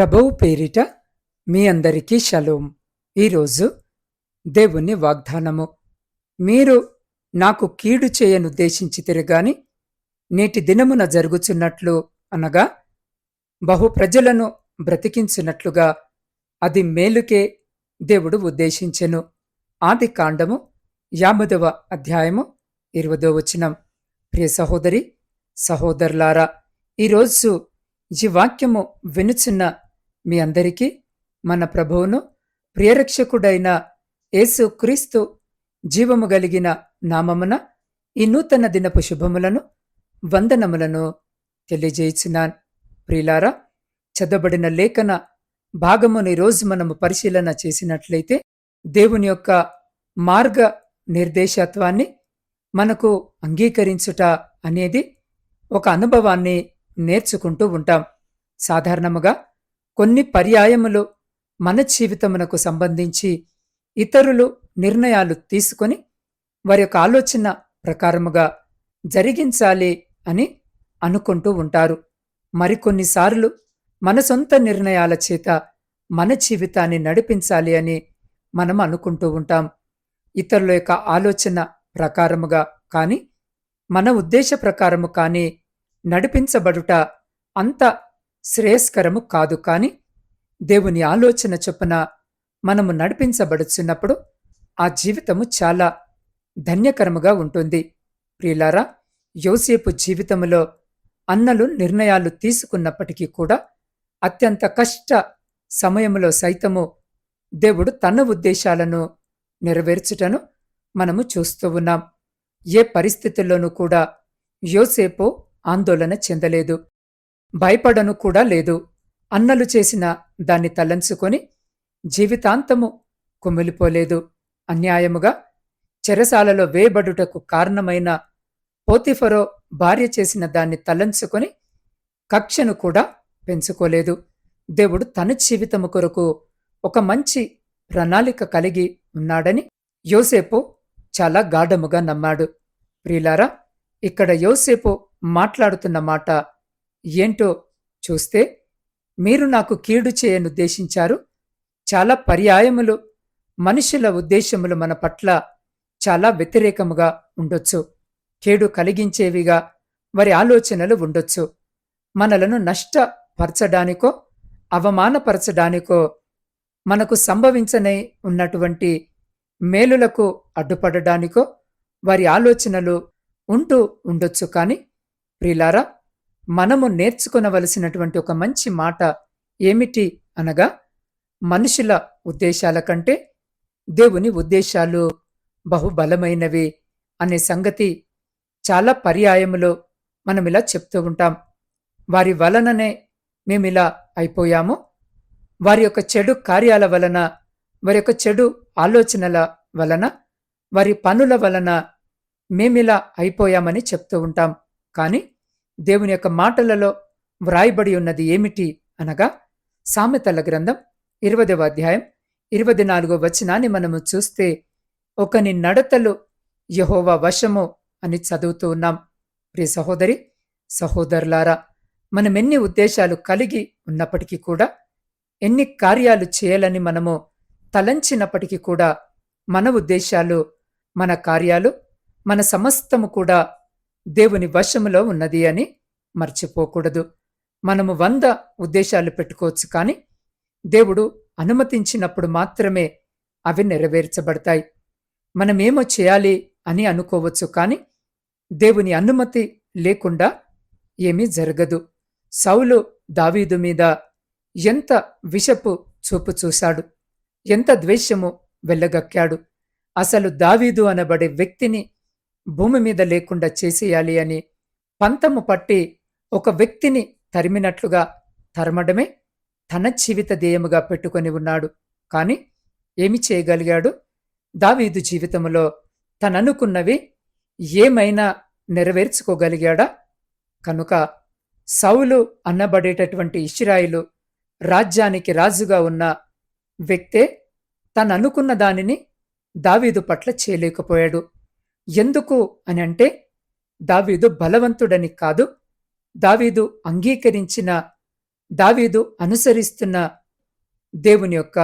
ప్రభువు పేరిట మీ అందరికీ షలోం. ఈరోజు దేవుని వాగ్దానము. మీరు నాకు కీడు చేయనుద్దేశించి తిరగాని నేటి దినమున జరుగుచున్నట్లు అనగా బహు ప్రజలను బ్రతికించినట్లుగా అది మేలుకే దేవుడు ఉద్దేశించెను. ఆది కాండము యామదవ అధ్యాయము ఇరవదో వచనం. ప్రియ సహోదరి సహోదరులారా ఈరోజు ఈ వాక్యము వినుచున్న మీ అందరికీ మన ప్రభువును ప్రియరక్షకుడైన యేసు క్రీస్తు జీవము కలిగిన నామమున ఈ నూతన దినపు శుభములను వందనములను తెలియజేయించున్నాను. ప్రియులారా చదవబడిన లేఖన భాగముని రోజు మనము పరిశీలన చేసినట్లయితే దేవుని యొక్క మార్గ నిర్దేశత్వాన్ని మనకు అంగీకరించుట అనేది ఒక అనుభవాన్ని నేర్చుకుంటూ ఉంటాం. సాధారణముగా కొన్ని పర్యాయములు మన జీవితమునకు సంబంధించి ఇతరులు నిర్ణయాలు తీసుకొని వారి యొక్క ఆలోచన ప్రకారముగా జరిగించాలి అని అనుకుంటూ ఉంటారు. మరికొన్నిసార్లు మన సొంత నిర్ణయాల చేత మన జీవితాన్ని నడిపించాలి అని మనం అనుకుంటూ ఉంటాం. ఇతరుల యొక్క ఆలోచన ప్రకారముగా కానీ మన ఉద్దేశ ప్రకారము కానీ నడిపించబడుట అంత శ్రేయస్కరము కాదు కాని దేవుని ఆలోచన చొప్పున మనము నడిపించబడుచున్నప్పుడు ఆ జీవితము చాలా ధన్యకరముగా ఉంటుంది. ప్రియులారా యోసేపు జీవితములో అన్నలు నిర్ణయాలు తీసుకున్నప్పటికీ కూడా అత్యంత కష్ట సమయములో సైతము దేవుడు తన ఉద్దేశాలను నెరవేర్చుటను మనము చూస్తూ ఉన్నాం. ఏ పరిస్థితుల్లోనూ కూడా యోసేపు ఆందోళన చెందలేదు. భయపడను కూడా లేదు. అన్నలు చేసిన దాన్ని తలంచుకొని జీవితాంతము కుమిలిపోలేదు. అన్యాయముగా చెరసాలలో వేయబడుటకు కారణమైన పోతిఫరో భార్య చేసిన దాన్ని తలంచుకొని కక్షను కూడా పెంచుకోలేదు. దేవుడు తన జీవితము కొరకు ఒక మంచి ప్రణాళిక కలిగి ఉన్నాడని యోసేపు చాలా గాఢముగా నమ్మాడు. ప్రియులారా ఇక్కడ యోసేపు మాట్లాడుతున్న మాట ఏంటో చూస్తే మీరు నాకు కీడు చేయనుద్దేశించారు చాలా పర్యాయములు మనుషుల ఉద్దేశములు మన పట్ల చాలా వ్యతిరేకముగా ఉండొచ్చు. కీడు కలిగించేవిగా వారి ఆలోచనలు ఉండొచ్చు. మనలను నష్టపరచడానికో అవమానపరచడానికో మనకు సంభవించనై ఉన్నటువంటి మేలులకు అడ్డుపడడానికో వారి ఆలోచనలు ఉంటూ ఉండొచ్చు. కానీ ప్రిలారా మనము నేర్చుకునవలసినటువంటి ఒక మంచి మాట ఏమిటి అనగా మనుషుల ఉద్దేశాల కంటే దేవుని ఉద్దేశాలు బహుబలమైనవి అనే సంగతి చాలా పర్యాయములో మనం ఇలా చెప్తూ ఉంటాం. వారి వలననే మేమిలా అయిపోయాము. వారి యొక్క చెడు కార్యాల వలన వారి యొక్క చెడు ఆలోచనల వలన వారి పనుల వలన మేమిలా అయిపోయామని చెప్తూ ఉంటాం. కానీ దేవుని యొక్క మాటలలో వ్రాయబడి ఉన్నది ఏమిటి అనగా సామెతల గ్రంథం ఇరవదవ అధ్యాయం ఇరవై నాలుగో వచనాన్ని మనము చూస్తే ఒకని నడతలు యహోవా వశము అని చదువుతూ ఉన్నాం. ప్రియ సహోదరి సహోదరులారా మనం ఎన్ని ఉద్దేశాలు కలిగి ఉన్నప్పటికీ కూడా ఎన్ని కార్యాలు చేయాలని మనము తలంచినప్పటికీ కూడా మన ఉద్దేశాలు మన కార్యాలు మన సమస్తము కూడా దేవుని వశములో ఉన్నది అని మర్చిపోకూడదు. మనము వంద ఉద్దేశాలు పెట్టుకోవచ్చు కానీ దేవుడు అనుమతించినప్పుడు మాత్రమే అవి నెరవేర్చబడతాయి. మనమేమో చేయాలి అని అనుకోవచ్చు కానీ దేవుని అనుమతి లేకుండా ఏమీ జరగదు. సౌలు దావీదు మీద ఎంత విషపు చూపు చూశాడు. ఎంత ద్వేషము వెళ్ళగక్కాడు అసలు దావీదు అనబడే వ్యక్తిని భూమి మీద లేకుండా చేసేయాలి అని పంతము పట్టి ఒక వ్యక్తిని తరిమినట్లుగా తరమడమే తన జీవిత ధ్యేయముగా పెట్టుకొని ఉన్నాడు. కాని ఏమి చేయగలిగాడు? దావీదు జీవితంలో తననుకున్నవి ఏమైనా నెరవేర్చుకోగలిగాడా? కనుక సౌలు అన్నబడేటటువంటి ఇష్రాయిలు రాజ్యానికి రాజుగా ఉన్న వ్యక్తే తననుకున్న దానిని దావీదు పట్ల చేయలేకపోయాడు. ఎందుకు అని అంటే దావీదు బలవంతుడని కాదు దావీదు అంగీకరించిన దావీదు అనుసరిస్తున్న దేవుని యొక్క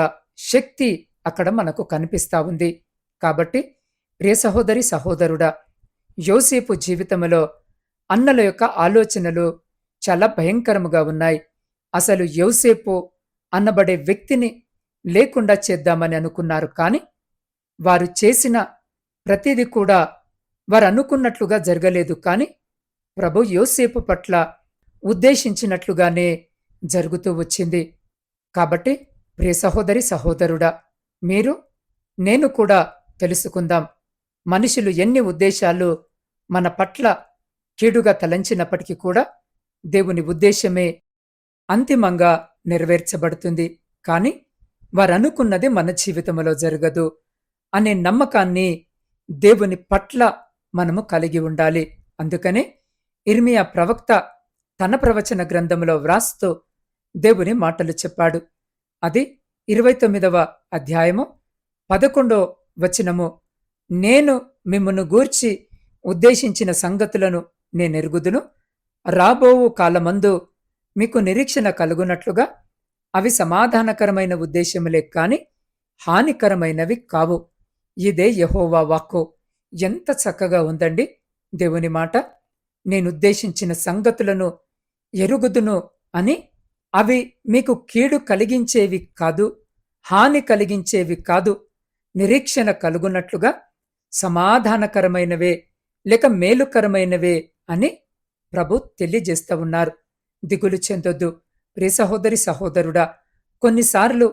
శక్తి అక్కడ మనకు కనిపిస్తా ఉంది. కాబట్టి ప్రియ సహోదరి సహోదరుడా యోసేపు జీవితంలో అన్నల యొక్క ఆలోచనలు చాలా భయంకరముగా ఉన్నాయి. అసలు యోసేపు అన్నబడే వ్యక్తిని లేకుండా చేద్దామని అనుకున్నారు కానీ వారు చేసిన ప్రతిదీ కూడా వారు అనుకున్నట్లుగా జరగలేదు. కానీ ప్రభు యోసేపు పట్ల ఉద్దేశించినట్లుగానే జరుగుతూ వచ్చింది. కాబట్టి ప్రియ సహోదరి సహోదరుడా మీరు నేను కూడా తెలుసుకుందాం. మనుషులు ఎన్ని ఉద్దేశాలు మన పట్ల కీడుగా తలంచినప్పటికీ కూడా దేవుని ఉద్దేశమే అంతిమంగా నెరవేర్చబడుతుంది. కాని వారనుకున్నది మన జీవితంలో జరగదు అనే నమ్మకాన్ని దేవుని పట్ల మనము కలిగి ఉండాలి. అందుకనే ఇర్మియా ప్రవక్త తన ప్రవచన గ్రంథంలో వ్రాస్తూ దేవుని మాటలు చెప్పాడు. అది ఇరవై తొమ్మిదవ అధ్యాయము పదకొండో వచనము. నేను మిమ్మను గూర్చి ఉద్దేశించిన సంగతులను నేనెరుగుదును. రాబోవు కాలమందు మీకు నిరీక్షణ కలుగునట్లుగా అవి సమాధానకరమైన ఉద్దేశములే కాని హానికరమైనవి కావు. ఇదే యహోవా వాక్కు. ఎంత చక్కగా ఉందండి దేవుని మాట. నేనుద్దేశించిన సంగతులను ఎరుగుదును అని అవి మీకు కీడు కలిగించేవి కాదు హాని కలిగించేవి కాదు నిరీక్షణ కలుగునట్లుగా సమాధానకరమైనవే లేక మేలుకరమైనవే అని ప్రభు తెలియజేస్తూ ఉన్నారు. దిగులు చెందొద్దు ప్రియ సహోదరి సహోదరుడా కొన్నిసార్లు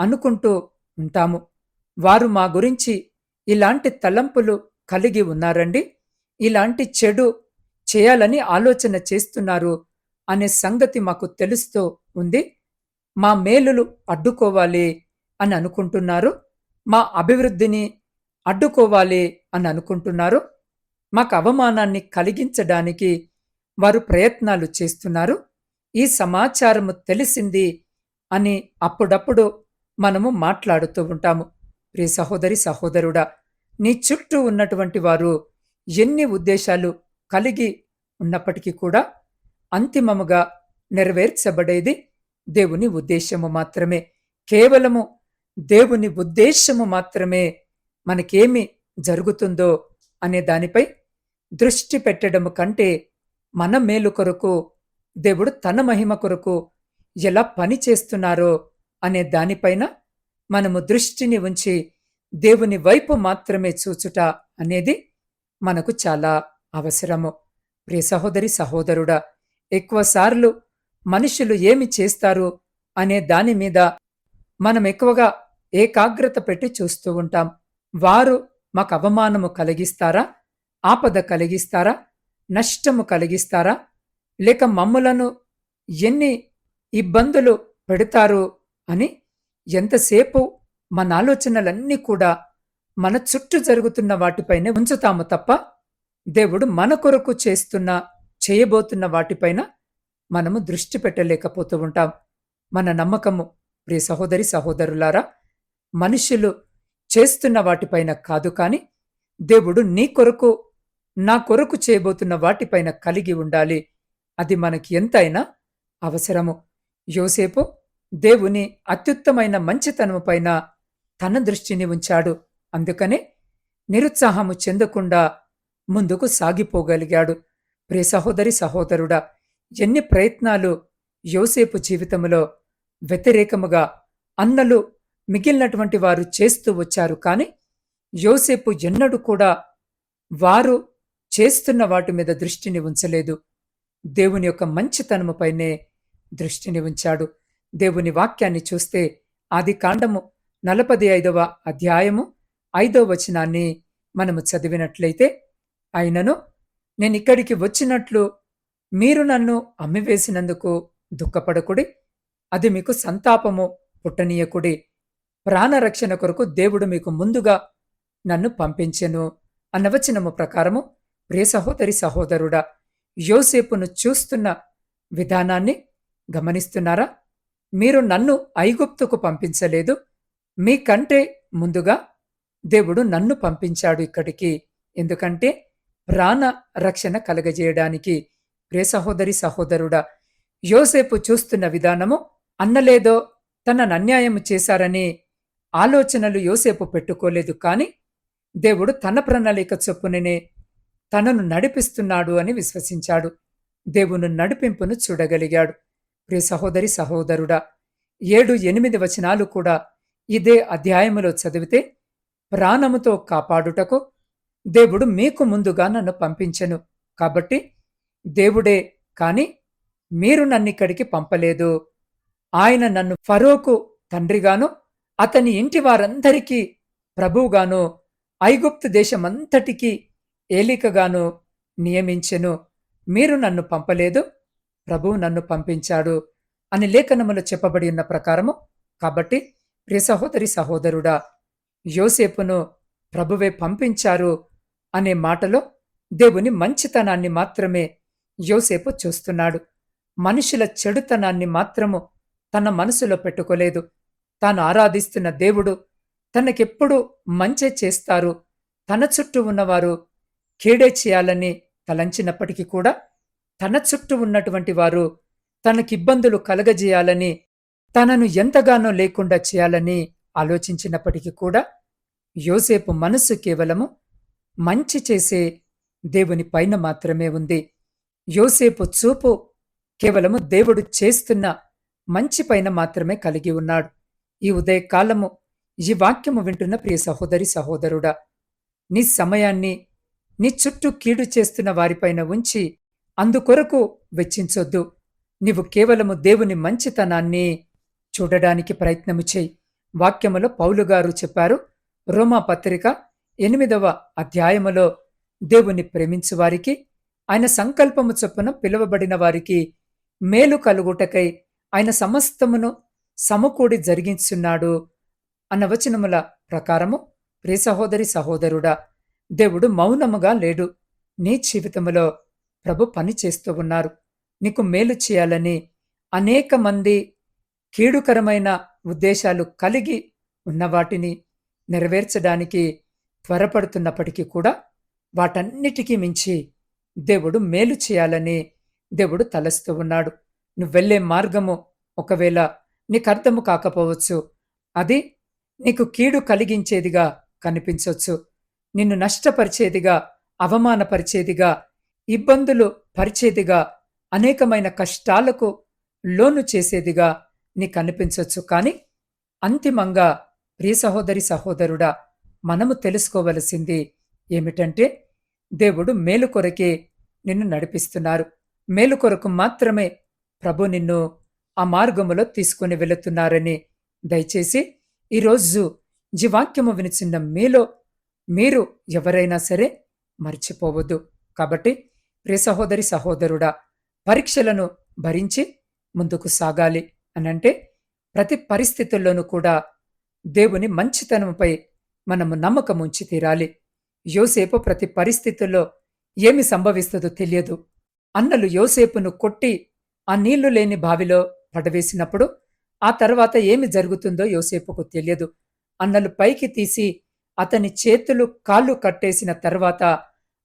అనుకుంటూ ఉంటాము. వారు మా గురించి ఇలాంటి తలంపులు కలిగి ఉన్నారండి. ఇలాంటి చెడు చేయాలని ఆలోచన చేస్తున్నారు అనే సంగతి మాకు తెలుస్తూ ఉంది. మా మేలులు అడ్డుకోవాలి అని అనుకుంటున్నారు. మా అభివృద్ధిని అడ్డుకోవాలి అని అనుకుంటున్నారు. మాకు అవమానాన్ని కలిగించడానికి వారు ప్రయత్నాలు చేస్తున్నారు. ఈ సమాచారము తెలిసింది అని అప్పుడప్పుడు మనము మాట్లాడుతూ ఉంటాము. ప్రియ సహోదరి సహోదరుడా నీ చుట్టూ ఉన్నటువంటి వారు ఎన్ని ఉద్దేశాలు కలిగి ఉన్నప్పటికీ కూడా అంతిమముగా నెరవేర్చబడేది దేవుని ఉద్దేశము మాత్రమే. కేవలము దేవుని ఉద్దేశము మాత్రమే మనకేమి జరుగుతుందో అనే దానిపై దృష్టి పెట్టడము కంటే మన మేలు కొరకు దేవుడు తన మహిమ కొరకు ఎలా పని చేస్తున్నారో అనే దానిపైన మనము దృష్టిని ఉంచి దేవుని వైపు మాత్రమే చూచుట అనేది మనకు చాలా అవసరము. ప్రియ సహోదరి సహోదరుడా ఎక్కువసార్లు మనుషులు ఏమి చేస్తారు అనే దాని మీద మనం ఎక్కువగా ఏకాగ్రత పెట్టి చూస్తూ ఉంటాం. వారు మాకు అవమానము కలిగిస్తారా? ఆపద కలిగిస్తారా? నష్టము కలిగిస్తారా? లేక మమ్ములను ఎన్ని ఇబ్బందులు పెడతారు అని ఎంతసేపు మన ఆలోచనలన్నీ కూడా మన చుట్టూ జరుగుతున్న వాటిపైనే ఉంచుతాము తప్ప దేవుడు మన కొరకు చేస్తున్న చేయబోతున్న వాటిపైన మనము దృష్టి పెట్టలేకపోతూ ఉంటాం. మన నమ్మకము ప్రియ సహోదరి సహోదరులారా మనుషులు చేస్తున్న వాటిపైన కాదు కాని దేవుడు నీ కొరకు నా కొరకు చేయబోతున్న వాటిపైన కలిగి ఉండాలి. అది మనకి ఎంతైనా అవసరము. యోసేపు దేవుని అత్యుత్తమైన మంచితనము పైన తన దృష్టిని ఉంచాడు. అందుకనే నిరుత్సాహము చెందకుండా ముందుకు సాగిపోగలిగాడు. ప్రియ సహోదరి సహోదరుడా ఎన్ని ప్రయత్నాలు యోసేపు జీవితంలో వ్యతిరేకముగా అన్నలు మిగిలినటువంటి వారు చేస్తూ వచ్చారు. కాని యోసేపు ఎన్నడూ కూడా వారు చేస్తున్న వాటి మీద దృష్టిని ఉంచలేదు. దేవుని యొక్క మంచితనముపైనే దృష్టిని ఉంచాడు. దేవుని వాక్యాన్ని చూస్తే ఆది కాండము నలపది ఐదవ అధ్యాయము ఐదవ వచనాన్ని మనము చదివినట్లయితే అయినను నేనిక్కడికి వచ్చినట్లు మీరు నన్ను అమ్మివేసినందుకు దుఃఖపడకుడి అది మీకు సంతాపము పుట్టనీయకుడి. ప్రాణరక్షణ కొరకు దేవుడు మీకు ముందుగా నన్ను పంపించెను అన్నవచనము ప్రకారము ప్రియ సహోదరి సహోదరుడా యోసేపును చూస్తున్న విధానాన్ని గమనిస్తున్నారా? మీరు నన్ను ఐగుప్తుకు పంపించలేదు. మీకంటే ముందుగా దేవుడు నన్ను పంపించాడు ఇక్కడికి. ఎందుకంటే ప్రాణ రక్షణ కలగజేయడానికి ప్రే సహోదరి సహోదరుడా యోసేపు చూస్తున్న విధానము అన్నలేదో తనను అన్యాయం చేశారని ఆలోచనలు యోసేపు పెట్టుకోలేదు. కాని దేవుడు తన ప్రణాళిక చొప్పుననే తనను నడిపిస్తున్నాడు అని విశ్వసించాడు. దేవుని నడిపింపును చూడగలిగాడు. ప్రియ సహోదరి సహోదరుడా ఏడు ఎనిమిది వచనాలు కూడా ఇదే అధ్యాయములో చదివితే ప్రాణముతో కాపాడుటకు దేవుడు మీకు ముందుగా నన్ను పంపించెను. కాబట్టి దేవుడే కాని మీరు నన్నిక్కడికి పంపలేదు. ఆయన నన్ను ఫరోకు తండ్రిగాను అతని ఇంటి వారందరికీ ప్రభువుగాను ఐగుప్తు దేశమంతటికీ ఏలికగాను నియమించెను. మీరు నన్ను పంపలేదు. ప్రభువు నన్ను పంపించాడు అని లేఖనములో చెప్పబడి ఉన్న ప్రకారము కాబట్టి ప్రియ సహోదరి సహోదరుడా యోసేపును ప్రభువే పంపించారు అనే మాటలో దేవుని మంచితనాన్ని మాత్రమే యోసేపు చూస్తున్నాడు. మనుషుల చెడుతనాన్ని మాత్రము తన మనసులో పెట్టుకోలేదు. తాను ఆరాధిస్తున్న దేవుడు తనకెప్పుడు మంచే చేస్తారు. తన చుట్టూ ఉన్నవారు కీడే చేయాలని తలంచినప్పటికీ కూడా తన చుట్టూ ఉన్నటువంటి వారు తనకిబ్బందులు కలగజేయాలని తనను ఎంతగానో లేకుండా చేయాలని ఆలోచించినప్పటికీ కూడా యోసేపు మనస్సు కేవలము మంచి చేసే దేవుని పైన మాత్రమే ఉంది. యోసేపు చూపు కేవలము దేవుడు చేస్తున్న మంచి పైన మాత్రమే కలిగి ఉన్నాడు. ఈ ఉదయకాలము ఈ వాక్యము వింటున్న ప్రియ సహోదరి సహోదరుడా నీ సమయాన్ని నీ చుట్టూ కీడు చేస్తున్న వారిపైన ఉంచి అందుకొరకు వెచ్చించొద్దు. నీవు కేవలము దేవుని మంచితనాన్ని చూడడానికి ప్రయత్నము చేయి. వాక్యములో పౌలుగారు చెప్పారు రోమా పత్రిక ఎనిమిదవ అధ్యాయములో దేవుని ప్రేమించు వారికి ఆయన సంకల్పము చొప్పున పిలువబడిన వారికి మేలు కలుగుటకై ఆయన సమస్తమును సమకూడి జరిగించున్నాడు అన్న వచనముల ప్రకారము ప్రియ సహోదరి సహోదరుడా దేవుడు మౌనముగా లేడు. నీ జీవితములో ప్రభు పని చేస్తూ ఉన్నారు. నీకు మేలు చేయాలని అనేక మంది కీడుకరమైన ఉద్దేశాలు కలిగి ఉన్న వాటిని నెరవేర్చడానికి త్వరపడుతున్నప్పటికీ కూడా వాటన్నిటికీ మించి దేవుడు మేలు చేయాలని దేవుడు తలస్తూ ఉన్నాడు. నువ్వు వెళ్ళే మార్గము ఒకవేళ నీకు అర్థము కాకపోవచ్చు అది నీకు కీడు కలిగించేదిగా కనిపించవచ్చు నిన్ను నష్టపరిచేదిగా అవమానపరిచేదిగా ఇబ్బందులు పరిచేదిగా అనేకమైన కష్టాలకు లోను చేసేదిగా నీకు అనిపించవచ్చు కానీ అంతిమంగా ప్రియ సహోదరి సహోదరుడా మనము తెలుసుకోవలసింది ఏమిటంటే దేవుడు మేలు కొరకే నిన్ను నడిపిస్తున్నారు. మేలు కొరకు మాత్రమే ప్రభు నిన్ను ఆ మార్గములో తీసుకుని వెళుతున్నారని దయచేసి ఈరోజు జీవాక్యము వినిచిన్న మీలో మీరు ఎవరైనా సరే మర్చిపోవద్దు. కాబట్టి ప్రియ సహోదరి సహోదరుడా పరీక్షలను భరించి ముందుకు సాగాలి అనంటే ప్రతి పరిస్థితుల్లోనూ కూడా దేవుని మంచితనంపై మనము నమ్మకం ఉంచి తీరాలి. యోసేపు ప్రతి పరిస్థితుల్లో ఏమి సంభవిస్తుందో తెలియదు. అన్నలు యోసేపును కొట్టి ఆ నీళ్ళు లేని బావిలో పడవేసినప్పుడు ఆ తర్వాత ఏమి జరుగుతుందో యోసేపుకు తెలియదు. అన్నలు పైకి తీసి అతని చేతులు కాళ్ళు కట్టేసిన తర్వాత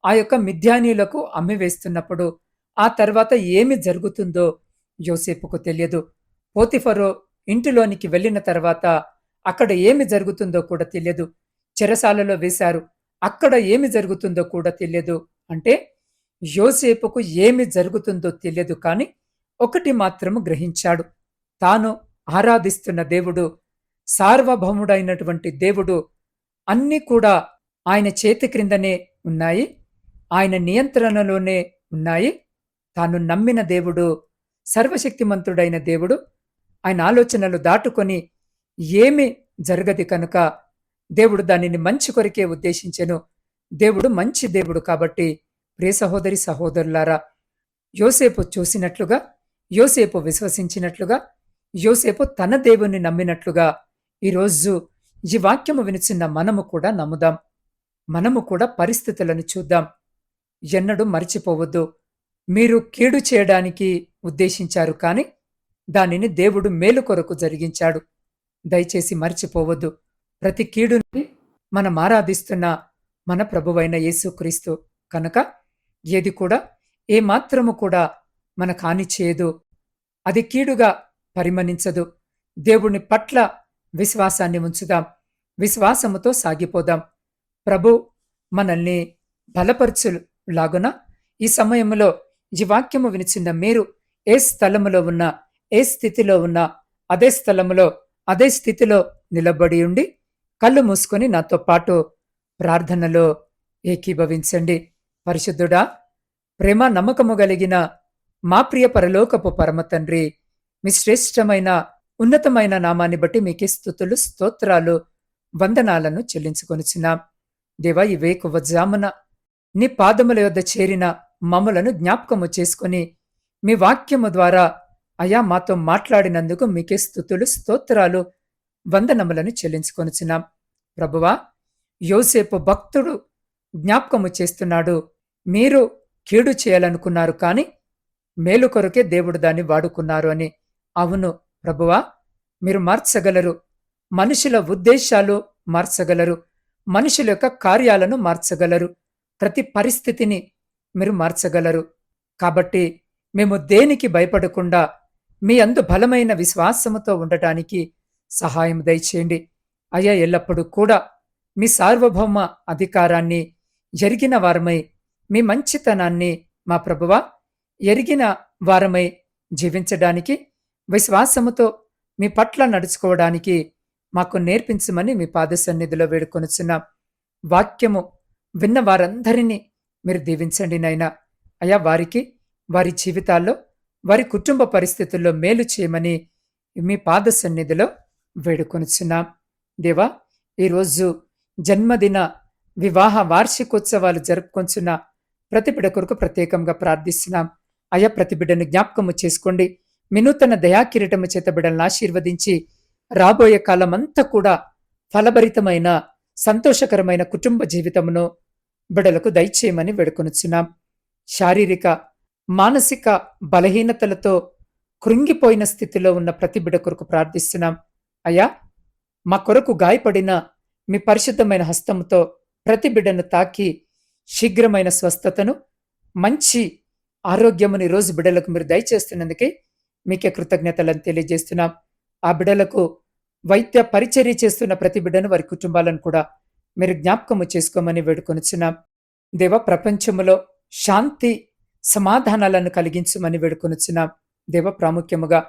ఆ యొక్క మిథ్యానీలకు అమ్మివేస్తున్నప్పుడు ఆ తర్వాత ఏమి జరుగుతుందో యోసేపుకు తెలియదు. పోతిఫరో ఇంటిలోనికి వెళ్ళిన తర్వాత అక్కడ ఏమి జరుగుతుందో కూడా తెలియదు. చెరసాలలో వేశారు. అక్కడ ఏమి జరుగుతుందో కూడా తెలియదు. అంటే యోసేపుకు ఏమి జరుగుతుందో తెలియదు కాని ఒకటి మాత్రము గ్రహించాడు. తాను ఆరాధిస్తున్న దేవుడు సార్వభౌముడైనటువంటి దేవుడు అన్నీ కూడా ఆయన చేతి క్రిందనే ఉన్నాయి. ఆయన నియంత్రణలోనే ఉన్నాయి. తాను నమ్మిన దేవుడు సర్వశక్తిమంతుడైన దేవుడు ఆయన ఆలోచనలు దాటుకొని ఏమి జరగది కనుక దేవుడు దానిని మంచి కొరికే ఉద్దేశించెను. దేవుడు మంచి దేవుడు కాబట్టి ప్రియ సహోదరి సహోదరులారా యోసేపు చూసినట్లుగా యోసేపు విశ్వసించినట్లుగా యోసేపు తన దేవుణ్ణి నమ్మినట్లుగా ఈరోజు ఈ వాక్యము వినిచిన మనము కూడా నమ్ముదాం. మనము కూడా పరిస్థితులను చూద్దాం. ఎన్నడూ మరిచిపోవద్దు. మీరు కీడు చేయడానికి ఉద్దేశించారు కాని దానిని దేవుడు మేలు కొరకు జరిగించాడు. దయచేసి మరిచిపోవద్దు. ప్రతి కీడుని మనం ఆరాధిస్తున్న మన ప్రభువైన యేసుక్రీస్తు కనుక ఏది కూడా ఏమాత్రము కూడా మనకు హాని చేయదు. అది కీడుగా పరిమణించదు. దేవుని పట్ల విశ్వాసాన్ని ఉంచుదాం. విశ్వాసముతో సాగిపోదాం. ప్రభు మనల్ని లాగున ఈ సమయంలో ఈ వాక్యము వినిచిన మీరు ఏ స్థలములో ఉన్నా ఏ స్థితిలో ఉన్నా అదే స్థలములో అదే స్థితిలో నిలబడి ఉండి కళ్ళు మూసుకొని నాతో పాటు ప్రార్థనలో ఏకీభవించండి. పరిశుద్ధుడా ప్రేమ నమ్మకము కలిగిన మా ప్రియ పరలోకపు పరమ తండ్రి మీ శ్రేష్టమైన ఉన్నతమైన నామాన్ని బట్టి మీకే స్థుతులు స్తోత్రాలు వందనాలను చెల్లించుకొనిచున్నాం. దేవా ఈ వేకువ జామున నీ పాదముల యొద్ద చేరిన మమ్మలను జ్ఞాపకము చేసుకుని మీ వాక్యము ద్వారా అయా మాతో మాట్లాడినందుకు మీకే స్థుతులు స్తోత్రాలు వందనములను చెల్లించుకొనిచున్నాం. ప్రభువా యోసేపు భక్తుడు జ్ఞాపకము చేస్తున్నాడు. మీరు కీడు చేయాలనుకున్నారు కానీ మేలు కొరకే దేవుడు దాన్ని వాడుకున్నారు అని. అవును ప్రభువా మీరు మార్చగలరు. మనుషుల ఉద్దేశాలు మార్చగలరు. మనుషుల యొక్క కార్యాలను మార్చగలరు. ప్రతి పరిస్థితిని మీరు మార్చగలరు. కాబట్టి మేము దేనికి భయపడకుండా మీ అందు బలమైన విశ్వాసముతో ఉండటానికి సహాయం దయచేయండి. అయ్యా ఎల్లప్పుడూ కూడా మీ సార్వభౌమ అధికారాన్ని ఎరిగిన వారమై మీ మంచితనాన్ని మా ప్రభువ ఎరిగిన వారమై జీవించడానికి విశ్వాసముతో మీ పట్ల నడుచుకోవడానికి మాకు నేర్పించమని మీ పాద సన్నిధిలో వేడుకొనుచున్నాం. వాక్యము విన్న వారందరినీ మీరు దీవించండి నాయనా. అయా వారికి వారి జీవితాల్లో వారి కుటుంబ పరిస్థితుల్లో మేలు చేయమని మీ పాద సన్నిధిలో వేడుకొనుచున్నాం. దేవా ఈరోజు జన్మదిన వివాహ వార్షికోత్సవాలు జరుపుకొంచున్న ప్రతిబిడ కొరకు ప్రత్యేకంగా ప్రార్థిస్తున్నాం. అయా ప్రతి బిడ్డను జ్ఞాపకము చేసుకోండి. వినూతన దయాకిరీటము చేత బిడ్డలను ఆశీర్వదించి రాబోయే కాలమంతా కూడా ఫలభరితమైన సంతోషకరమైన కుటుంబ జీవితమును బిడలకు దయచేయమని వేడుకొనుచున్నాం. శారీరక మానసిక బలహీనతలతో కృంగిపోయిన స్థితిలో ఉన్న ప్రతి బిడ కొరకు ప్రార్థిస్తున్నాం. అయ్యా మా కొరకు గాయపడిన మీ పరిశుద్ధమైన హస్తముతో ప్రతి బిడ్డను తాకి శీఘ్రమైన స్వస్థతను మంచి ఆరోగ్యముని రోజు బిడ్డలకు మీరు దయచేస్తున్నందుకే మీకే కృతజ్ఞతలను తెలియజేస్తున్నాం. ఆ బిడ్డలకు వైద్య పరిచర్య చేస్తున్న ప్రతి బిడ్డను వారి కుటుంబాలను కూడా మీరు జ్ఞాపకము చేసుకోమని వేడుకొనిచున్నాం. దేవ ప్రపంచములో శాంతి సమాధానాలను కలిగించమని వేడుకొనిచున్నాం. దేవ ప్రాముఖ్యముగా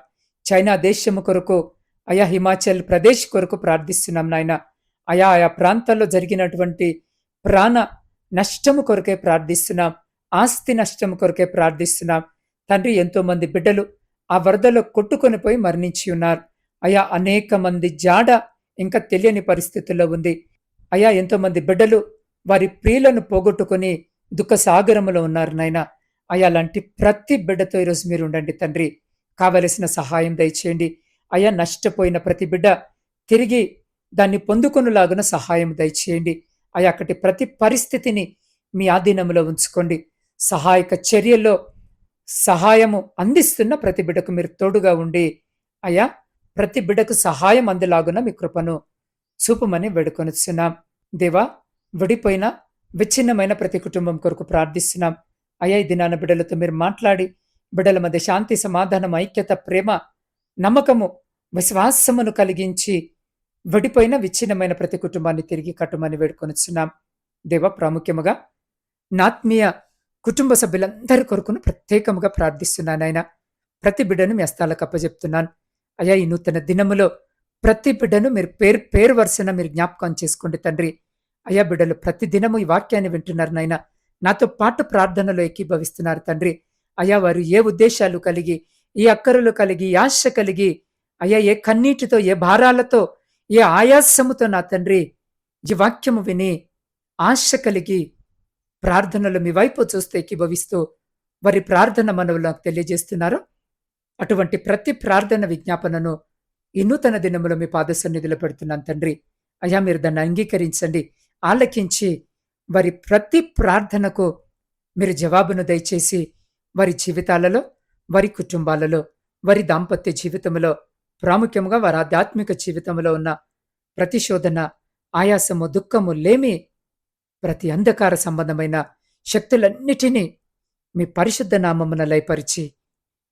చైనా దేశము కొరకు అయా హిమాచల్ ప్రదేశ్ కొరకు ప్రార్థిస్తున్నాం నాయన. ఆయా ఆయా ప్రాంతాల్లో జరిగినటువంటి ప్రాణ నష్టము కొరకే ప్రార్థిస్తున్నాం. ఆస్తి నష్టము కొరకే ప్రార్థిస్తున్నాం. తండ్రి ఎంతోమంది బిడ్డలు ఆ వరదలో కొట్టుకొని పోయి మరణించి ఉన్నారు. అయా అనేక మంది జాడ ఇంకా తెలియని పరిస్థితుల్లో ఉంది. అయా ఎంతోమంది బిడ్డలు వారి ప్రియులను పోగొట్టుకుని దుఃఖ సాగరములో ఉన్నారు నాయన. అయా లాంటి ప్రతి బిడ్డతో ఈరోజు మీరు ఉండండి తండ్రి. కావలసిన సహాయం దయచేయండి. అయా నష్టపోయిన ప్రతి బిడ్డ తిరిగి దాన్ని పొందుకునేలాగున సహాయం దయచేయండి. అయా అక్కడి ప్రతి పరిస్థితిని మీ ఆధీనంలో ఉంచుకోండి. సహాయక చర్యల్లో సహాయము అందిస్తున్న ప్రతి బిడ్డకు మీరు తోడుగా ఉండి అయా ప్రతి బిడ్డకు సహాయం అందులాగున మీ కృపను చూపమని వేడుకొనిస్తున్నాం దేవా విడిపోయిన విచ్ఛిన్నమైన ప్రతి కుటుంబం కొరకు ప్రార్థిస్తున్నాం. అయ్యా ఈ దినాన బిడ్డలతో మీరు మాట్లాడి బిడ్డల మధ్య శాంతి సమాధానం ఐక్యత ప్రేమ నమ్మకము విశ్వాసమును కలిగించి విడిపోయిన విచ్ఛిన్నమైన ప్రతి కుటుంబాన్ని తిరిగి కట్టుమని వేడుకొనిచున్నాం. దేవ ప్రాముఖ్యముగా నాత్మీయ కుటుంబ సభ్యులందరి కొరకును ప్రత్యేకముగా ప్రార్థిస్తున్నాను ఆయన ప్రతి బిడ్డను మీ అస్తాలకు అప్పచెప్తున్నాను అయ్యా ఈ నూతన దినములో ప్రతి బిడ్డను మీరు పేరు పేరు వరుసన మీరు జ్ఞాపకం చేసుకోండి తండ్రి. అయ్యా బిడ్డలు ప్రతి దినము ఈ వాక్యాన్ని వింటున్నారు నాయన. నాతో పాటు ప్రార్థనలో ఏకీభవిస్తున్నారు తండ్రి. అయ్యా వారు ఏ ఉద్దేశాలు కలిగి ఏ అక్కరులు కలిగి ఆశ కలిగి అయ్యా ఏ కన్నీటితో ఏ భారాలతో ఏ ఆయాసముతో నా తండ్రి ఈ వాక్యము విని ఆశ కలిగి ప్రార్థనలు మీ వైపు చూస్తే ఏకీభవిస్తూ వారి ప్రార్థన మనవులు నాకు తెలియజేస్తున్నారు అటువంటి ప్రతి ప్రార్థన విజ్ఞాపనను ఈ దినములో మీ పాదసన్నిధిలో పెడుతున్నాను తండ్రి. అయ్యా మీరు దాన్ని అంగీకరించండి. ఆలకించి వారి ప్రతి ప్రార్థనకు మీరు జవాబును దయచేసి వారి జీవితాలలో వారి కుటుంబాలలో వారి దాంపత్య జీవితంలో ప్రాముఖ్యంగా వారి ఆధ్యాత్మిక జీవితంలో ఉన్న ప్రతిశోధన ఆయాసము దుఃఖము లేమి ప్రతి అంధకార సంబంధమైన శక్తులన్నిటినీ మీ పరిశుద్ధ నామమున లయపరిచి